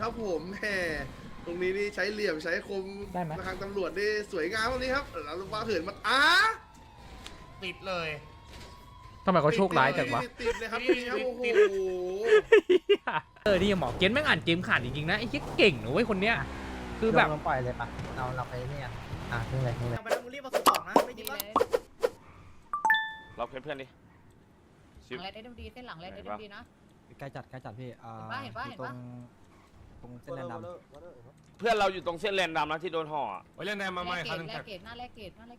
ครับผมแหมตรงนี้นี่ใช้เหลี่ยมใช้คมได้ไหม ทางตำรวจนี่สวยงามตรงนี้ครับแล้วลูกว่าเหินมาอ้าติดเลย ทำไมเขาโชคร้ายจังวะติดเลยครับตรงนี้ครับโอ้โห เออนี่หมอเกนแม่งอ่านเกมขาดจริงๆนะไอ้เหี้ยเก่งนะเว้ยคนเนี้ย คือแบบเราปล่อยเลยปะเราเราไปเนี่ยอะขึ้นเลยขึ้นเลยไปแล้วมึงรีบมาส่งของนะไม่ดีป่ะเราเพื่อนเพื่อนๆดิหลังแรดเอ็มดีเส้นหลังแรดเอ็มดีนะ ใกล้จัดใกล้จัดพี่อ่าเห็นปะเห็นปะตรง ตรงเส้นแดนดำเพื่อนเราอยู่ตรงเส้นแลนดำนะที่โดนห่ออะไปเล่นแนมมาใหม่แลกคันเกนึตงแลแท็กกเกตหน้าแลกเกตหน้าแลก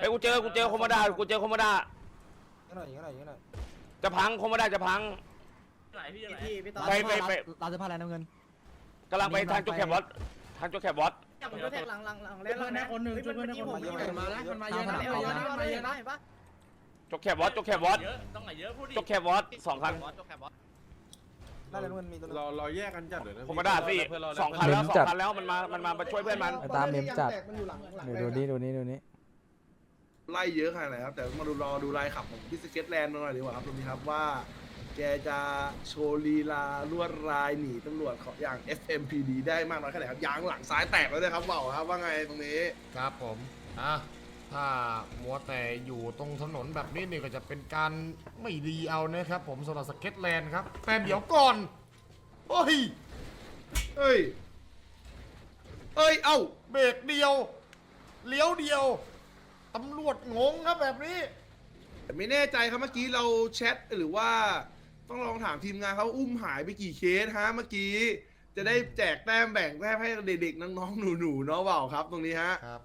เฮ้ยกูเจอกูเจอโคมดากูเจอโคมดายิงหน่อยยิงหน่อยยิงหน่อยจะพังโคมดาจะพังพี่พี่พี่ตอนไปไปไปเราจะพาอะไรน้ำเงินกำลังไปทางจุกแคบวอตทางจุกแคบวอตจับผมก็แท็กหลังหลังหลังแล้วนะคนหนึ่งช่วยเพื่อนคนหนึ่งมาแล้วมันมาเยอะนะเยอะนะมาเยอะนะเห็นปะจุกแคบวอตจุกแคบวอตจุกแคบวอตสองคันได้เลย น้ำเงินมีตัวเราเราแยกกันจัดเลยนะโคมดาสิสองคันแล้วสองคันแล้วมันมามันมามาช่วยเพื่อนมันตามเมมจัดมันอยู่หลังหลังดูดูนี่ดูนี่ดูนี่ไล่เยอะขนาดไหนครับ แต่มาดูรอดูลายขับของพี่สเก็ตแลนด์หน่อยดีกว่าครับตรงนี้ครับว่า แกจะโชว์ลีลาลวดลายหนีตำรวจของอย่าง FMPD ได้มากน้อยแค่ไหนครับยางหลังซ้ายแตกแล้วด้วยครับเบาครับว่าไงตรงนี้ครับผมอะ ถ้ามัวแต่อยู่ตรงถนนแบบนี้นี่ก็จะเป็นการไม่ดีเอานะครับ ผมสำหรับสเก็ตแลนด์ครับ แต่เดี๋ยวก่อนโอ้ยเอ้ยเอ้ย เอ้า เบรกเดียว เลี้ยวเดียว ตำรวจงงครับแบบนี้ แต่ไม่แน่ใจครับเมื่อกี้เราแชทหรือว่าต้องลองถามทีมงานเขาอุ้มหายไปกี่เคสฮะเมื่อกี้ จะได้แจกแต้มแบ่งแต้มให้เด็กๆน้องๆหนูๆเนาะเปล่าครับ ตรงนี้ฮะ ครับ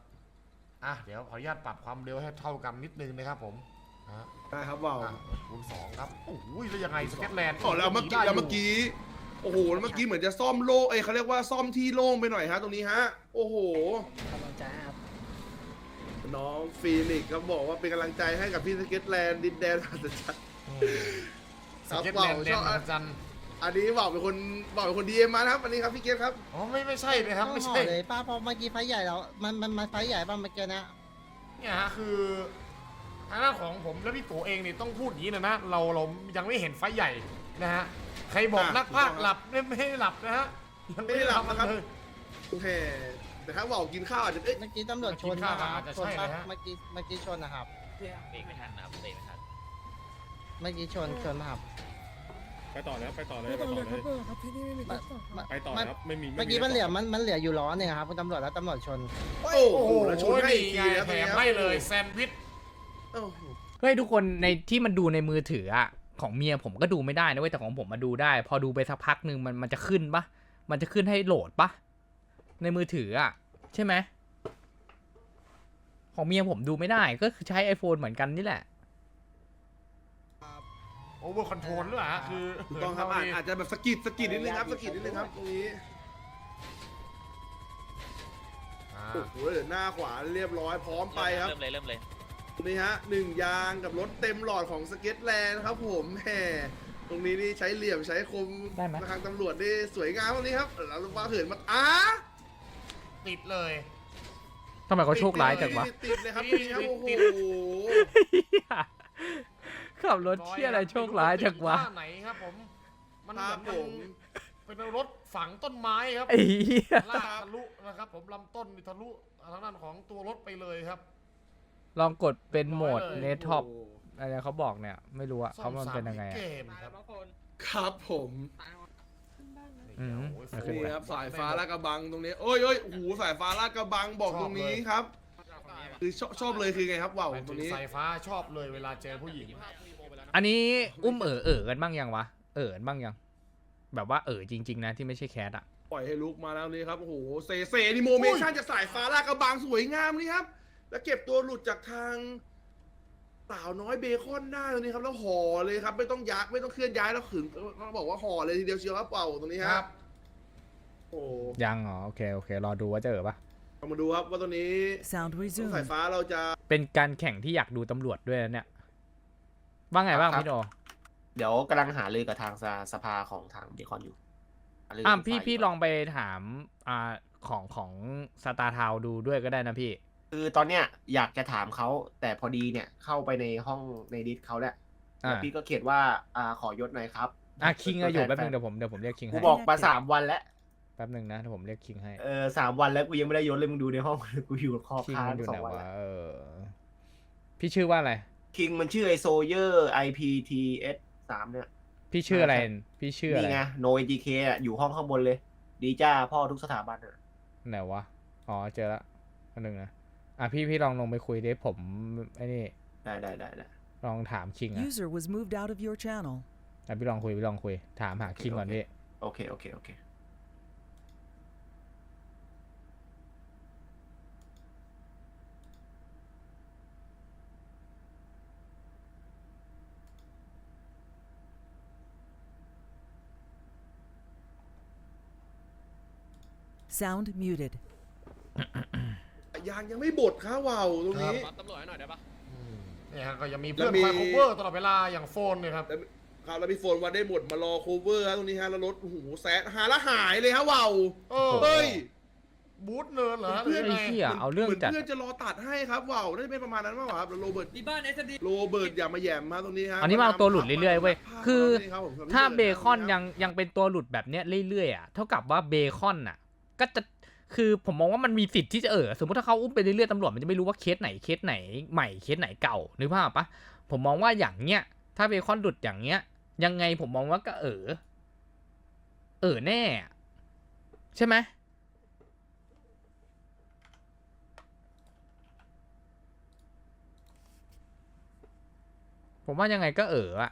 อะเดี๋ยวขออนุญาตปรับความเร็วให้เท่ากันนิดนึงนะครับผมฮะได้ครับเปล่าอะคูณสองครับโอ้ยแล้วยังไงสเก็ตแลนด์อ๋อแล้วเมื่อกี้แล้วเมื่อกี้โอ้โหแล้วเมื่อกี้เหมือนจะซ่อมโล่งเอ้ยเขาเรียกว่าซ่อมที่โล่งไปหน่อยฮะตรงนี้ฮะ โอ้โห กำลังใจครับน้องฟีนิกซ์ก็บอกว่าเป็นกำลังใจให้กับพี่สเก็ตแลนด์ดินแดนมหัศจรรย์ อืมคสรับเก็ตเปแลล่านด์แดชนอบมหัศจรรย์ อันนี้บอกเป็นคนบอกเป็นคนดีเอ็มมานะครับอันนี้ครับพี่เกตครับ อ๋อไม่ไม่ใช่นะครับไม่ห่อใช่เลยป้าพอเมื่อกี้ไฟใหญ่แล้ว มันมันมันไฟใหญ่ป่ะเมื่อกี้นะเนี่ยฮะคือทางด้านของผมและพี่โกเองนี่ต้องพูดอย่างนี้นะนะเราเรายังไม่เห็นไฟท์ใหญ่นะฮะใครบอกอะนักพากย์ถูกต้องหลับเนี่ยไม่ได้หลับนะฮะยังไม่ได้หลับทำนะครับ เลย โอเคแต่ถ้าบอกกินข้าวอาจจะเอ๊ะเมื่อกี้ตำรวจชนเมื่อกี้นะคข้ารัอาบจจะชนใช่ปะเลยฮะ เมื่อกี้เมื่อกี้ชนนะครับ เบรกไม่ทันนะครับเบรกไม่ทัน เมื่อกี้ชนชนนะครับ ไปต่อแล้วไปต่อเลยไปต่อเลยไปต่อครับไม่มีเมื่อกี้มันเหลือมันมันเหลืออยู่ล้อหนึงอะครับคุณตำรวจแล้วตำรวจชน โอ้โอ้โหโหแล้วชนให้นี่อีกไงทีนะแถมให้เลยแซนด์วิช โอ้โหเฮ้ยทุกคนในที่มันดูในมือถืออะของเมียผมก็ดูไม่ได้นะเว้ยแต่ของผมมาดูได้ พอดูไปสักพักหนึ่งมันมันจะขึ้นปะมันจะขึ้นให้โหลดปะในมือถืออะใช่ไหมของเมียผมดูไม่ได้ก็คือใช้ iPhone เหมือนกันนี่แหละ โอเวอร์คอนโทรลหรือเปล่าฮะคือถูกต้องครับอาจอาจจะแบบสะกิดสะกิดนิดนึงครับสะกิดนิดนึงครับตรงนี้อ่าโอ้โหเดี๋ยวหน้าขวาเรียบร้อยพร้อมไปครับ เริ่มเลยเริ่มเลยตรงนี้ฮะหนึ่งยางกับรถเต็มหลอดของสเก็ตแลนด์ครับผมแหมตรงนี้นี่ใช้เหลี่ยมใช้คมได้ไหมทางตำรวจนี่สวยงามตรงนี้ครับแล้วลูกว่าเหินมาอ้าติดเลยทำไมเขาโชคร้ายจังวะ ติดเลยครับตรงนี้ครับโอ้โห ขับรถเที่ยอะไรโชคร้ายจังวะท่าไหนครับผม มันคเหมืรัอบนผมันมเป็นรถฝังต้นไม้ครับไอ้เหี้ย ลากทะลุนะครับ ผมลำต้นนี่ทะลุทางด้านของตัวรถไปเลยครับ ลองกดเป็นโหมดร้อยเลยเนทท็อปอะไรเขาบอกเนี่ย ไม่รู้อะเขามันเป็นยังไงเกอะมครับครับผมอืมโอ้ยโอเค นี่ครับสายฟ้าลาดกระบังตรงนี้โอ้ยโอ้ยโอ้โหสายฟ้าลาดกระบังบอกตรงนี้ครับ คือชอบชอบเลยคือไงครับว่าวหมายตถึรงงนี้ สายฟ้าชอบเลยเวลาเจอผู้หญิง อันนี้อุ้มเอ๋อเอ๋อกันบ้างยังวะ เอ๋อกันบ้างยัง แบบว่าเอ๋อจริง ๆ นะที่ไม่ใช่แคทอะปล่อยให้ลุกมาแล้วนี่ครับโอ้โหเซเซนี่โมเมชั่นจากสายฟ้าลาดกระบังสวยงามนี่ครับ แล้วเก็บตัวหลุดจากทางสาวน้อยเบคอนได้ตรงนี้ครับ แล้วห่อเลยครับ ไม่ต้องยักไม่ต้องเคลื่อนย้ายแล้วขึงเขาบอกว่าห่อเลยทีเดียวเชียวครับเป่าตรงนี้คครัรับบโอ้ยังอ๋อโอเคโอเค รอดูว่าจะเอ๋อปะเรามาดูครับว่าตรงนี้ Sound สายฟ้าเราจะเป็นการแข่งที่อยากดูตำรวจด้วยนะเนี่ย ว่าไงบ้างครับ พี่โดเดี๋ยวกำลังหารือกับทางสสภาของทางเบคอนอยู่หารืออะกับพี่ฝ่ายพี่ลองไปถามอ่าของของสตาร์ทาวดูด้วยก็ได้นะพี่ คือตอนเนี้ยอยากจะถามเขาแต่พอดีเนี่ยเข้าไปในห้องในดิสเขาแล้วอ่า แล้วพี่ก็เขียนว่าอ่าขอยศหน่อยครับอะคิงอะอยู่แป๊บนึงเดี๋ยวผมเดี๋ยวผมเรียกคิงกูให้บอกมาสามวันแล้ว แป๊บนึงนะเดี๋ยวผมเรียกคิงให้ เออสามวันแล้วกูยังไม่ได้ยศเลยมึงดูในห้อง กูอยู่คอคิงค้างมันอยู่สอไหนงวันวะแล้วเออ พี่ชื่อว่าอะไร คิงมันชื่อไอโซเยอร์ IPTS สามเนี่ย พี่ชื่ออะไร พี่ชื่ออะไร นี่ไง No NGK อะอยู่ห้องข้างบนเลย ดีจ้าพ่อทุกสถาบันอะไหนวะ อ๋อ เจอละอันหนึ่งนะ อะพี่พี่ลองลงไปคุยดิผมไอ้นี่ได้ได้ได้ได้ลองถามคิงอะ User was moved out of your channel. อะพี่ลองคุยพี่ลองคุย ถามหาคิงก่อนพี่ โอเค โอเค โอเค Sound muted. ยางยังไม่บดครับว่าวตรงนี้ ตำรวจให้หน่อยได้ปะอืมเนี่ยฮะก็ยังมีเพื่อนแล้วมี คอย cover ตลอดเวลาอย่างโฟนเนี่ยครับ แล้วครับแล้วมีโฟนวันได้หมดมารอโคเวอร์ครับตรงนี้ฮะแล้วรถโอ้โหแซดหาละหายเลยฮะว่าวเออ เฮ้ย บูธเนินเหรอเพื่อนหรืไอ้ยังไงเหี้ย เอาเรื่องหมืนจัด เพื่อนจะรอตัดให้ครับว่าวน่าจะเป็นประมาณนั้นมากกว่าครับแล้วโรเบิร์ตดีบ้านเอสดีโรเบิร์ตอย่ามาแหยมมาตรงนี้ฮะอันนี้มาเอาตัวหลุดเรื่อยๆเว้ย คือนี่รับผมถ้าเบคอนยังยังเป็นตัวหลุดแบบเนี้ยเรื่อยๆอะ เท่ากับว่าเบคอนอะ ก็จะคือผมมองว่ามันมีสิทธิ์ที่จะเออสมมติถ้าเขาอุ้มไปเรื่อยๆตำรวจมันจะไม่รู้ว่าเคสไหนเคสไหนใหม่เคสไหนเก่านึกภาพปะผมมองว่าอย่างเนี้ยถ้าเบคอนหลุดอย่างเนี้ย ยังไงผมมองว่าก็เออเออแน่ ใช่ไหมผมว่ายังไงก็เอออะ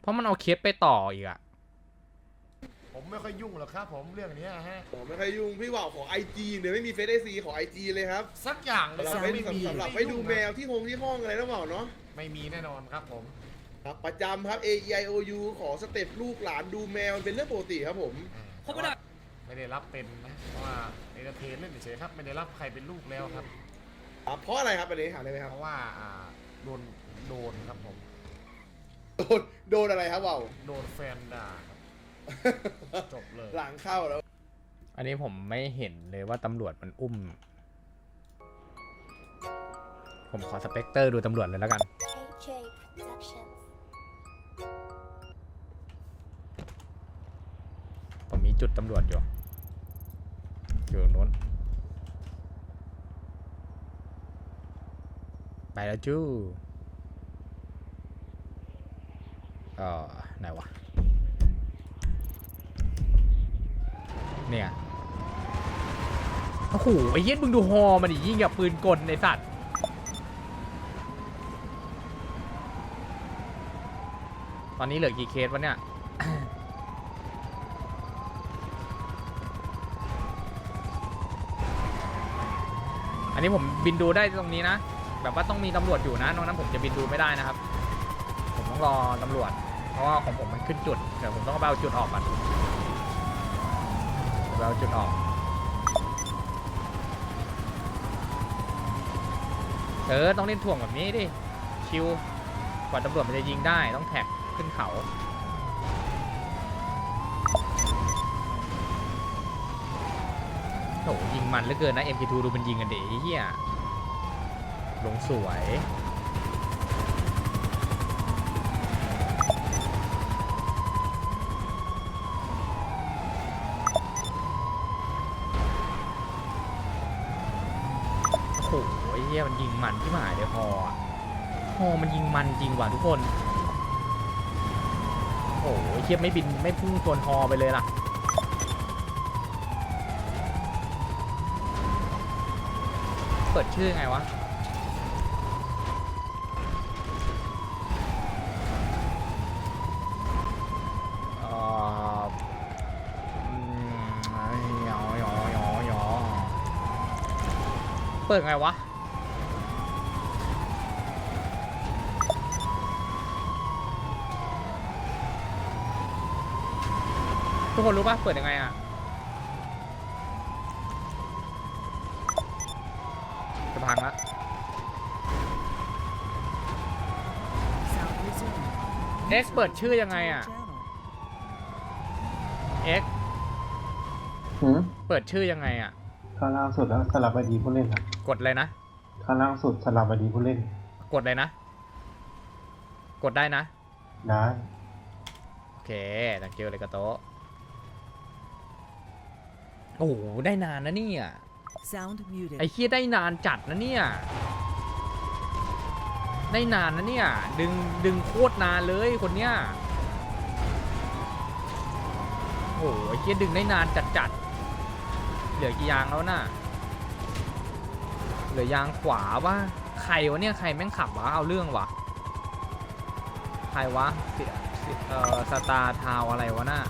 เพราะมันเอาเคสไปต่ออีกอะ ผมไม่ค่อยยุ่งหรอกครับ ผมเรื่องเนี้ยฮะ ผมไม่เคยยุ่งพี่ว่าวของไอจีเนี่ยไม่มีเฟซไอซีของไอจีเลยครับสักอย่างเลยสำหรับไม่ไม่มีสำหรับไม่ดูแมวที่โฮงที่ห้องอะไรนะว่าวเนาะไม่มีแน่นอนครับผม ครับประจำครับ A E I O U ขอสเต็ปลูกหลานดูแมวมันเป็นเรื่องปกติครับผม ครบไม่ได้ ไม่ได้รับเป็นนะเพราะว่าเอเตอร์เทนเล่นเฉยๆครับ ไม่ได้รับใครเป็นลูกแล้วครับ ครับเพราะอะไรครับอันนี้ถามได้ไหมครับเพราะว่าอ่าโดนโดนครับผม โดนโดนอะไรครับว่าวโดนแฟนด่าครับ จบเลย หลังเข้าแล้ว อันนี้ผมไม่เห็นเลยว่าตำรวจมันอุ้ม ผมขอสเปกเตอร์ดูตำรวจเลยแล้วกัน KJ Productions ผมมีจุดตำรวจอยู่ อยู่ตรงนู้น ไปแล้วจู้เอ่อไหนวะ เนี่ยโอ้โหไอ้เหี้ย็ดมึงดูฮอมันดิยิ่งกับปืนกลในสัตว์ตอนนี้เหลือกี่เคสวะเนี่ยอันนี้ผมบินดูได้ตรงนี้นะ แบบว่าต้องมีตำรวจอยู่นะนอกนั้นผมจะบินดูไม่ได้นะครับ ผมต้องรอตำรวจ เพราะว่าของผมมันขึ้นจุดเดี๋ยวผมต้องเอาจุดออกก่อน เดี๋ยวไปเอาจุดออกเออต้องเล่นถ่วงแบบนี้ดิ ชิวกว่าตำรวจมันจะยิงได้ต้องแท็กขึ้นเขาโหยิงมันเหลือเกินนะ MK2 ดูมันยิงกันเด๋ไอ้เฮียลงสวย ยิงมันที่หมายเลยฮออฮอมันยิงมันจริงว่ะทุกคน โอ้โหเฮียบไม่บินไม่พุ่งชนฮอไปเลยล่ะเปิดชื่อไงวะอ่อยอยอยอยอเปิดไงวะ ทุกคนรู้ปะเปิดยังไงอะจะพังละ Sound resumed. X เปิดชื่อยังไงอะ Channel. X เปิดชื่อยังไงอะ ข้างล่างสุดแล้วสลับไอดีผู้เล่นครับกดเลยนะ ข้างล่างสุดสลับไอดีผู้เล่น กดเลยนะ กดได้นะ ได้ โอเคตังเกลเลยกระโตะ โอ้โห ได้นานนะเนี่ย Sound muted. ไอ้เคียได้นานจัดนะเนี่ย ได้นานนะเนี่ย ดึงดึงโคตรนานเลยคนเนี้ย โอ้โหไอ้เคียดึงได้นานจัดจัดๆเหลือกี่ยางแล้วน่ะ เหลือยางขวาวะใครวะเนี่ยใครแม่งขับวะเอาเรื่องวะใครวะเสียเสียเอ่อสตาร์ทาวอะไรวะน่ะ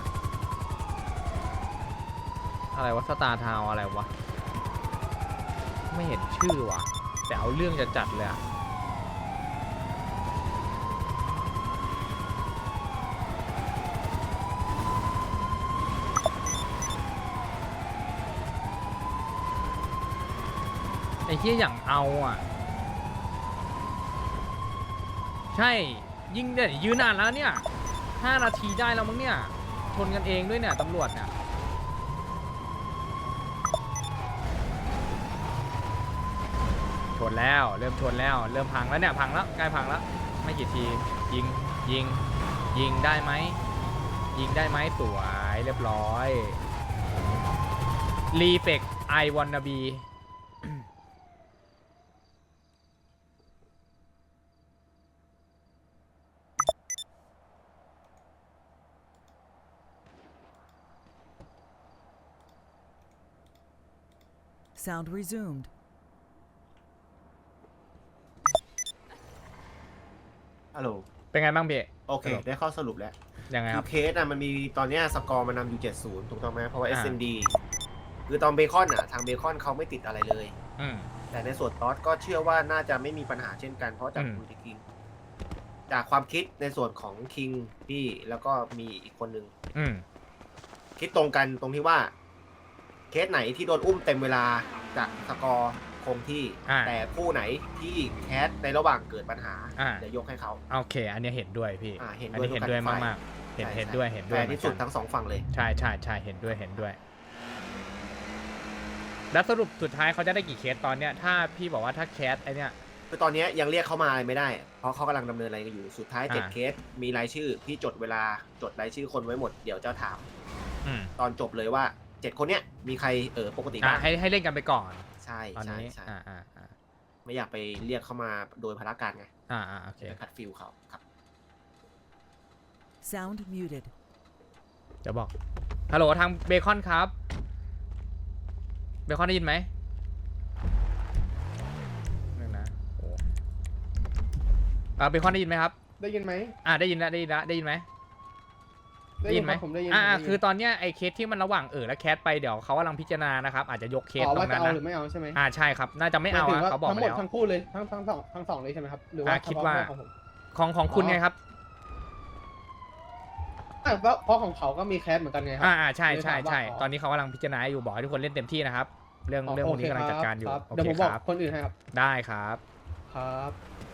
อะไรวะสตาร์ทาวอะไรวะ ไม่เห็นชื่อว่ะแต่เอาเรื่องจะจัดเลยอะไอ้เหี้ยอย่างเอาอะ ใช่ ยิงเนี่ยยืนนานแล้วเนี่ยห้านาทีได้แล้วมั้งเนี่ย ชนกันเองด้วยเนี่ยตำรวจเนี่ย ชน แล้วเริ่มชนแล้ว เริ่มพังแล้วเนี่ยพังแล้วใกล้พังแล้วไม่กี่ทียิงยิงยิงได้ไหมยิงได้ไหมสวยเรียบร้อยรีเฟกไอวอนนาบี Sound resumed. ฮัลโหล เป็นไงบ้างพี่ โอเคฮัลโหลได้ข้อสรุปแล้วยังไงคคืรัอบ เคสอะมันมีตอนเนี้ยสกอร์มันนำอยู่ 70 ถูกต้องไหมเพราะว่า อ่า SMD คือตอนเบคอนอะ ทางเบคอนเขาไม่ติดอะไรเลย อืม แต่ในส่วนตอสก็เชื่อว่าน่าจะไม่มีปัญหาเช่นกัน เพราะจากอืม คุณคิง จากความคิดในส่วนของคิงพี่แล้วก็มีอีกคนนึง อืม คิดตรงกันตรงที่ว่า เคสไหนที่โดนอุ้มเต็มเวลาจากสกอร์ คงที่ อ่าแต่คู่ไหนที่แคสในระหว่างเกิดปัญหาอ่า จะยกให้เขา โอเค อันเนี้ยเห็นด้วยพี่ อ่าเห็นอันด้วยนี้เห็นทุกด้วยฝ่ายมากๆ เห็นใช่เห็นใช่ด้วยเห็นด้วยแต่ที่สุดเหมือนกันทั้งสองฝั่งเลย ใช่ใช่ใช่เห็นด้วยเห็นด้วย แล้วสรุปสุดท้ายเขาจะได้กี่เคสตอนเนี้ย ถ้าพี่บอกว่าถ้าแคสไอเนี้ย คือตอนเนี้ยยังเรียกเขามาอะไรไม่ได้ เพราะเขากำลังดำเนินอะไรกันอยู่ สุดท้ายเจ็ดอ่า เคส มีรายชื่อ พี่จดเวลา จดรายชื่อคนไว้หมด เดี๋ยวจะถาม อืมตอนจบเลยว่าเจ็ดคนเนี้ยมีใครเออปกติอะบ้างให้ให้เล่นกันไปก่อน ใช่ตอนใช่นี้ใช่อ่าอ่าอ่าไม่อยากไปเรียกเขามาโดยพละการไงอ่าอ่าโอเคจะขัดฟิลเขาครับ Sound muted. เดี๋ยวบอก ฮัลโหลทางเบคอนครับ เบคอนได้ยินไหมนึงนะโอ้อ่าเบคอนได้ยินไหมครับ ได้ยินไหมอ่าได้ยินแล้วได้ยินแล้วได้ยินไหม ได้ยินไหมผมได้ยินอ่าผมได้ยินคือตอนเนี้ยไอ้เคสที่มันระหว่างเออและแคสไปเดี๋ยวเขากำลังพิจารณานะครับอาจจะยกเคสอ๋อตรว่างจะนั้นเอานะหรือไม่เอาใช่ไหมอ่าใช่ครับ น่าจะไม่เอาหยถึงอะว่เขาบอกทั้งมาหมดแล้ว ทั้งคู่เลยทั้งทั้งสองทั้งสองเลยใช่ไหมครับหรือว่าอ่าคิดว่า เฉพะของผม ของของคุณอ๋อ ไงครับอะเพราะเพราะของเขาก็มีแคสเหมือนกันไงครั อ่าอ่าใช่ใช่เลยถามว่าใช่อ๋อ ตอนนี้เขากำลังพิจารณาอยู่บอกให้ทุกคนเล่นเต็มที่นะครับ เรื่องเรื่องพวกนี้กำลังจัดการอยู่ครับโอเดี๋ยวเคผมคบอกรับคนอื่นให้ครับได้ครับ ครับ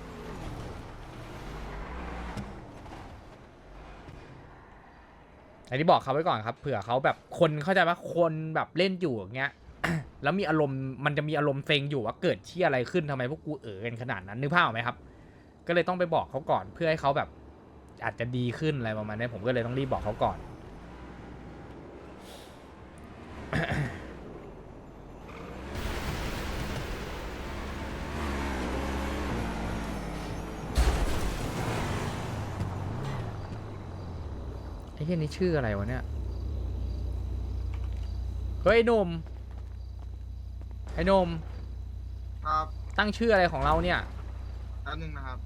แต่ที่บอกเขาไว้ก่อนครับเผื่อเขาแบบคนเข้าใจว่าคนแบบเล่นอยู่อย่างเงี้ย แล้วมีอารมณ์มันจะมีอารมณ์เซ็งอยู่ว่าเกิดที่อะไรขึ้นทำไมพวกกูเอ๋อกันขนาดนั้นนึกภาพออกไหมครับ ก็เลยต้องไปบอกเขาก่อนเพื่อให้เขาแบบ อาจจะดีขึ้นอะไรประมาณนี้ผมก็เลยต้องรีบบอกเขาก่อน ไอ้เหี้ยนี่ชื่ออะไรวะเนี่ย เฮ้ยไอ้หนุ่มไอ้หนุ่มครับตั้งชื่ออะไรของเราเนี่ย แป๊บนึงนะครับ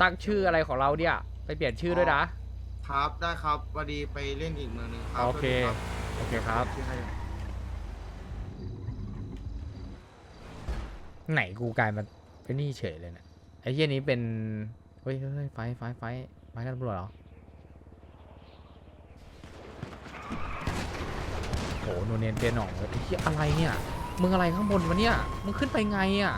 ตั้งชื่ออะไรของเราเนี่ย ไปเปลี่ยนชื่อด้วยนะ ครับได้ครับวันดีไปเล่นอีกเมืองหนึงครับโอเคโอเคครับไหนกูกลายมาเป็นนี่เฉยเลยเนี่ยไอ้เหี้ยนี้เป็นเฮ้ยเฮ้ยเฮ้ยไฟไฟไฟไฟกันตำรวจเหรอโหโนเนียนเปียหน่องเลยไอ้เหี้ยอะไรเนี่ย มึงอะไรข้างบนวะเนี่ย มึงขึ้นไปไงอะ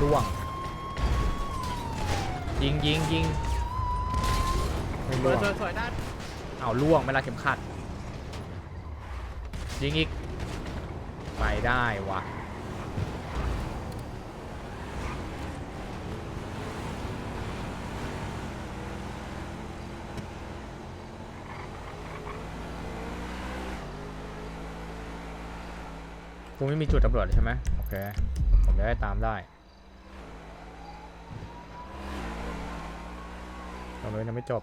ล่วง ยิงยิงยิงไม่ล่วงสวยๆด้านเอาล่วงไม่รัดเข็มขัด ยิงอีก ไปได้วะกูไม่มีจุดตำรวจใช่ไหมโอเค ผมจะได้ตามได้ตรงนี้ยังไม่จบ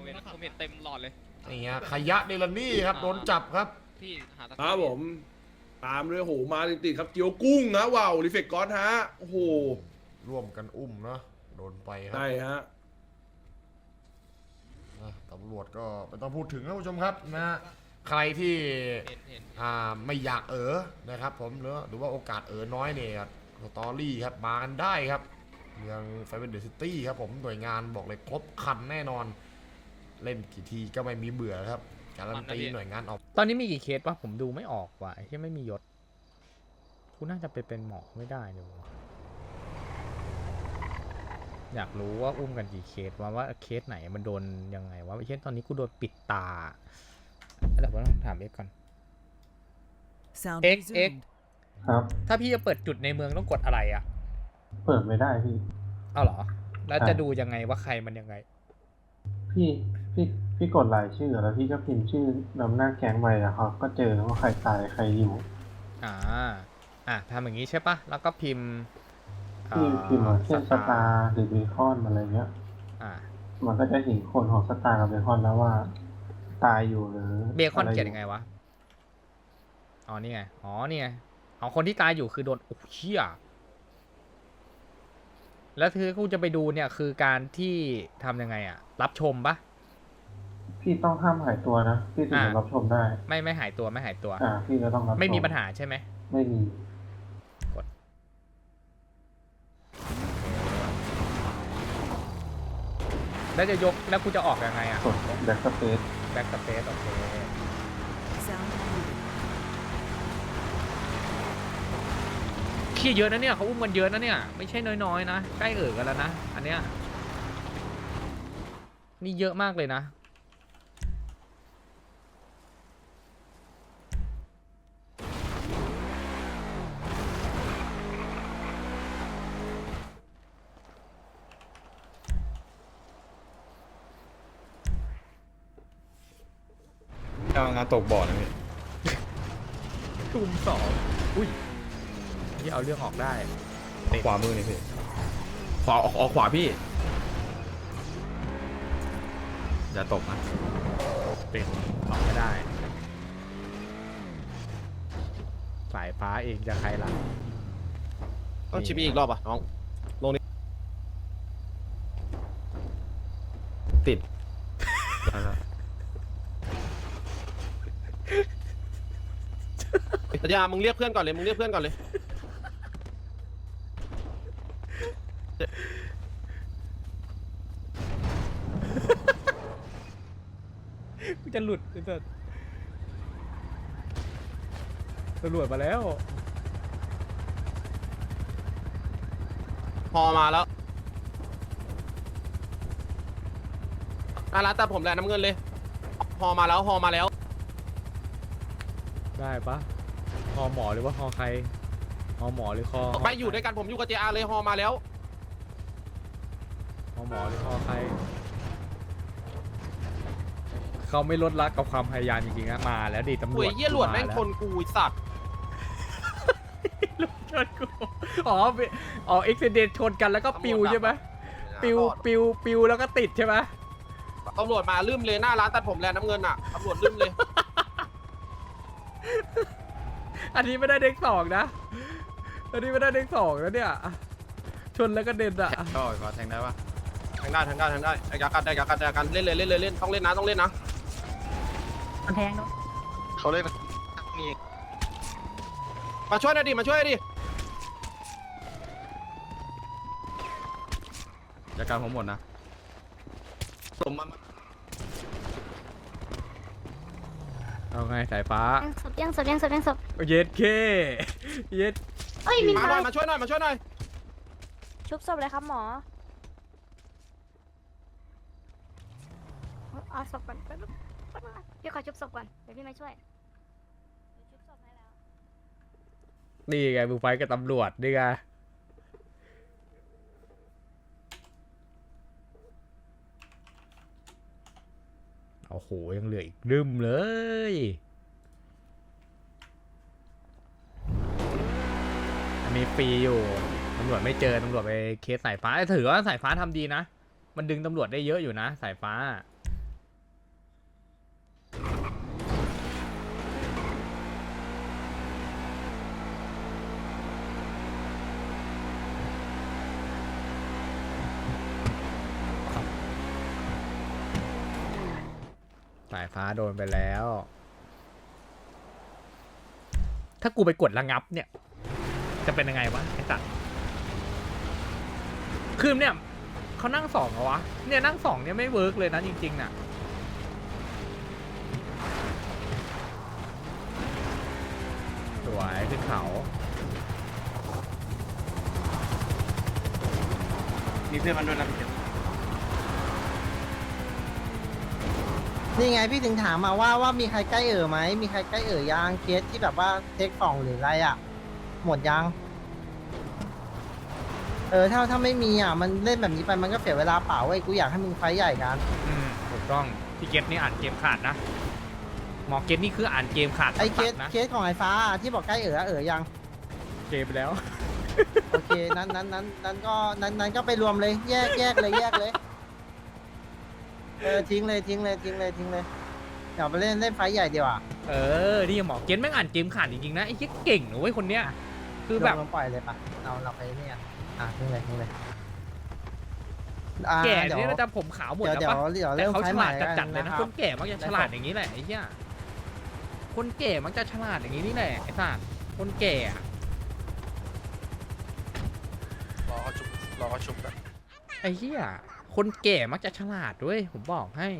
ผมเห็นผมเห็นเต็มหลอดเลย นี่ ฮะขยะเดลนี่ครับโดนจับครับ พี่หาตะครับผม ตามเลยโหมาติดๆครับเจียวกุ้งนะว้าวรีเฟกก้อนฮะโอ้โหร่วมกันอุ้มเนาะโดนไปครัใช่ฮะอะตำรวจก็ไม่ต้องพูดถึงนะผู้ชมครับนะใครที่ เห็นเห็นอ่าไม่อยากเออนะครับผมหรือหรือว่าโอกาสเออน้อยเนี่ยสตอรี่ครับมากันได้ครับเมืองไฟเบนเดอร์ซิตี้ครับผมหน่วยงานบอกเลยครบครันแน่นอน เล่นกี่ทีก็ไม่มีเบื่อครับ การันตีหน่วยงานออก ตอนนี้มีกี่เคสวะผมดูไม่ออกว่ะไอ้ที่ไม่มียศกูน่าจะไปเป็นหมอไม่ได้เลยวะอยากรู้ว่าอุ้มกันกี่เคสว่าว่าเคสไหนมันโดนยังไงวะไอ้เคสตอนนี้กูโดนปิดตาแต่ว่าต้องถามเอ็กก่อน Sound X, X. resumed. ครับ ถ้าพี่จะเปิดจุดในเมืองต้องกดอะไรอะ เปิดไม่ได้พี่ เอาเหรอ แล้วใช่จะดูยังไงว่าใครมันยังไง พี่พี่พี่กดรายชื่อแล้วพี่ก็พิมพ์ชื่อนำหน้าแก๊งไปอะครับ ก็เจอว่าใครตายใครอยู่ อ่า อะทำอย่างนี้ใช่ปะแล้วก็พิมพ์พี่พิมพ์ว่าเช่นสตาตาร์หรือเบคอนอะไรเงี้ย อ่า มันก็จะเห็นคนของสตาร์กับเบคอนแล้วว่า ตายอยู่หรือเบคอนะรเขียนยังไงวะ อ๋อนี่ไง อ๋อนี่ไงอ๋อคนที่ตายอยู่คือโดนโอ้เชี่ยแล้วคือกูจะไปดูเนี่ยคือการที่ทำยังไงอะรับชมปะ พี่ต้องห้ามหายตัวนะพี่ถึงจะอ่ารัรับชมได้ ไม่ไม่หายตัวไม่หายตัว อ่า พี่ก็ต้องรับไม่มีชปัญหาใช่ไหมไม่มีแล้วจะยกแล้วกูจะออกยังไงอะกดแบ็กสเปซแบ็กสเปซโอเค Sound muted. ขี้เยอะนะเนี่ยเขาอุ้มกันเยอะนะเนี่ย ไม่ใช่น้อยๆนะ ใกล้เอ่อกันแล้วนะ อันเนี้ยนี่เยอะมากเลยนะ งานตกบ่อนะพี่ทุ่มสองอุ้ยที่เอาเรื่องออกได้ขวามือนี่พี่ขวาออกออกขวาพี่ อย่าตกนะ เป็นออกไม่ได้ สายฟ้าเองจะใครล่ะต้องชิปอีกรอบอะน้อง ติด สัญญามึงเรียกเพื่อนก่อนเลย มึงเรียกเพื่อนก่อนเลย กูจะหลุดไอ้สัสตำรวจมาแล้ว พอมาแล้วอาร้านตัดผมแหละน้ำเงินเลย พอมาแล้ว พอมาแล้ว ได้ปะ คอหมอหรือว่าคอใครคอหมอหรือคอไปอยู่ด้วยกันผมอยู่กับเจอาเลยฮอมาแล้วคอหมอหรือคอใครเขาไม่ลดละกับความพยายามจริงๆนะมาแล้วดิตำรวโอ้จยเยี่ยหลวดแม่งาชนกูไอ้สัตว์ชนกูอ๋อไปอ๋อเอ็กซิเดนชนกันแล้วก็ปิวใช่ไหมปิวปิวปิวแล้วก็ติดใช่ไหมตำรวจมาลืมเลยหน้าร้านตัดผมแลน้ำเงินอะตำรวจลืมเลย อันนี้ไม่ได้เด็กสองนะ อันนี้ไม่ได้เด็กสองแล้วเนี่ย ชนแล้วก็เด็นอะก็ขอแทงได้ปะทางได้ทางได้ทางได้ไอ้กากันไอ้กากันไอ้กากันเล่นเลยเล่นเลยเล่นต้องเล่นนะต้องเล่นนะมันแทงเนาะเขาเล่นมีมาช่วยหน่อยดิมาช่วยหน่อยดิจัดการผมหมดนะสมมา เอาไงสายฟ้ายังศพยังศพยังศพยังศพเย็ดเคเย็ดเอ้ยมินมาหน่มาอยมาช่วยหน่อยมาช่วยหน่อยชุบศพเลยครับหมอเอาศพก่อนแป๊บนึงแป๊บนึงนะพี่ขอชุบศพก่อนเดี๋ยวพี่มาช่วยชุบศพให้แล้วนี่ไงมึงไฟกับตำรวจนี่ไง โอ้โห ยังเหลืออีกรึมเลยอันนี้ฟรีอยู่ตำรวจไม่เจอตำรวจไปเคสสายฟ้า ถือว่าสายฟ้าทำดีนะ มันดึงตำรวจได้เยอะอยู่นะ สายฟ้า ฟ้าโดนไปแล้ว ถ้ากูไปกดระงับเนี่ย จะเป็นยังไงวะไอ้สัตว์คือเนี่ยเขานั่งสองเหรอวะ เนี่ยนั่งสองเนี่ยไม่เวิร์กเลยนะจริงๆน่ะสวยขึ้นเขามีเพื่อนมันด้วยนะพี่เจ นี่ไงพี่ถึงถามมาว่าว่ามีใครใกล้เอ่อไหมมีใครใกล้เอ่อยางเคสที่แบบว่าเทคกล่องหรืออะไรอะ หมดยัง เออถ้าถ้าไม่มีอะมันเล่นแบบนี้ไปมันก็เสียเวลาเปล่าเว้ยกูอยากให้มึงไฟท์ใหญ่กัน อืมถูกต้องพี่เกตนี่อ่านเกมขาดนะหมอเกตนี่คืออ่านเกมขาดไอ้เคสตัดนะเคสของไอ้ฟ้าอะที่บอกใกล้เอ่ออะเอ่อยัง เกมไปแล้ว โอเค นั้นนั้นนั้นนั้นก็นั้นนั้นก็ไปรวมเลย แยกแยกเลยแยกเลย เออทิ้งเลยทิ้งเลยทิ้งเลยทิ้งเลยเดี๋ยวไปเล่นเล่นไฟท์ใหญ่ดีกว่าเออ นี่หมอเกตแม่งอ่านเกมขาดจริงๆนะไอ้เหี้ยเก่งนะเว้ยคนเนี้ย คือแบบลงปล่อยเลยปะเราเราไปเนี่ยอะทิ้งเลยทิ้งเลยอ่าแก่เดี๋ยวเนี่ยจะผมขาวหมดเดี๋ยวแล้วเดี๋ยวปะเดี๋ยวแต่เริ่มเขาไฟฉท์ใหม่ลาดแล้วจักัดนๆเลยนะนะคครับนแก่มักจะฉลาดอย่างนี้แหละไอ้เหี้ยคนแก่มักจะฉลาดอย่างนี้นี่แหละไอ้สัตว์คนแก่อะรอเขาชุบรอเขาชุบกันไอ้เหี้ย คนแก่มักจะฉลาดด้วย ผมบอกให้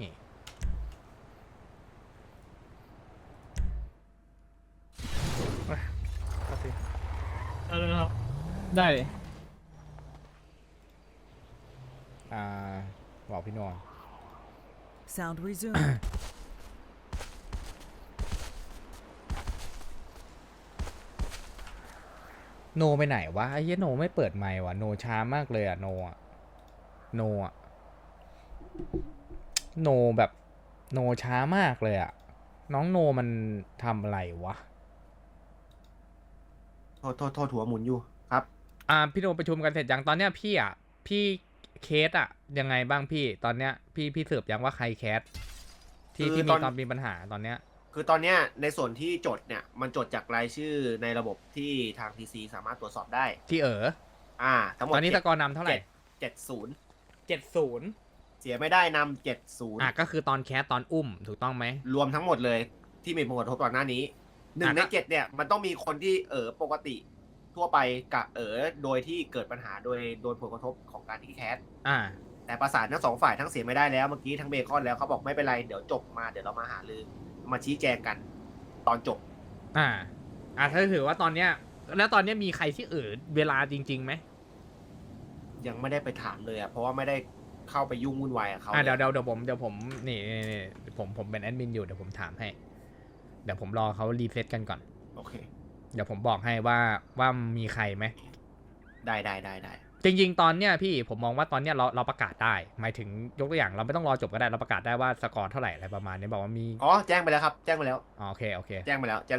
ได้อ่า บอกพี่นวล Sound resumed. โนไปไหนวะไอ้เหี้ยโนไม่เปิดไมค์วะโนช้ามากเลยอะโนอะโนอะ โนแบบโนช้ามากเลยอะน้องโนมันทำอะไรวะ โทษโทษโทษหัวหมุนอยู่ครับ อ่าพี่โนประชุมกันเสร็จยังตอนเนี้ยพี่อะพี่เคสอะ ยังไงบ้างพี่ตอนเนี้ย พี่พี่สืบยังว่าใครแคสที่คือที่มีตอน ตอนมีปัญหาตอนเนี้ย คือตอนเนี้ยในส่วนที่จดเนี่ยมันจดจากรายชื่อในระบบที่ทาง TC สามารถตรวจสอบได้ ที่เอออ่า ทั้งหมดตอนนี้สกอร์นำเท่าไหร่เจ็ดศูนย์เจ็ดศูนย์ เสียไม่ได้นำเจ็ดศูนย์อะก็คือตอนแคสตอนอุ้มถูกต้องไหม รวมทั้งหมดเลยที่มีผลกระทบก่อนหน้านี้หนึ่งอะ ในก็เจ็ดเนี่ยมันต้องมีคนที่เออปกติทั่วไปกับเออโดยที่เกิดปัญหาโดยโดนผลกระทบของการที่แคส อ่า แต่ประสานทั้งสองฝ่ายทั้งเสียไม่ได้แล้วเมื่อกี้ทั้งเบคอนแล้วเขาบอกไม่เป็นไรเดี๋ยวจบมาเดี๋ยวเรามาหารือมาชี้แจงกัน ตอนจบอ่า อ่าถ้าถือว่าตอนเนี้ย แล้วตอนเนี้ยมีใครที่เออเวลาจริงๆไหมยังไม่ได้ไปถามเลยอะเพราะว่าไม่ได้ เข้าไปยุ่งวุ่นวายกับเขาอ่าเดี๋ยวลเดี๋ยวเดี๋ยวผมเดี๋ยวผมนี่นี่นี่ผมผมเป็นแอดมินอยู่เดี๋ยวผมถามให้ เดี๋ยวผมรอเขารีเซ็ตกันก่อน โอเค เดี๋ยวผมบอกให้ว่าว่ามีใครไหม ได้ได้ได้ได้จริงๆ ตอนเนี้ยพี่ผมมองว่าตอนเนี้ยเราเราประกาศได้ หมายถึงยกตัวอย่างเราไม่ต้องรอจบก็ได้เราประกาศได้ว่าสกอร์เท่าไหร่อะไรประมาณนี้บอกว่ามีอ๋อแจ้งไปแล้วครับ แจ้งไปแล้ว อ๋อโอเคโอเค แจ้งไปแล้วแจ้ง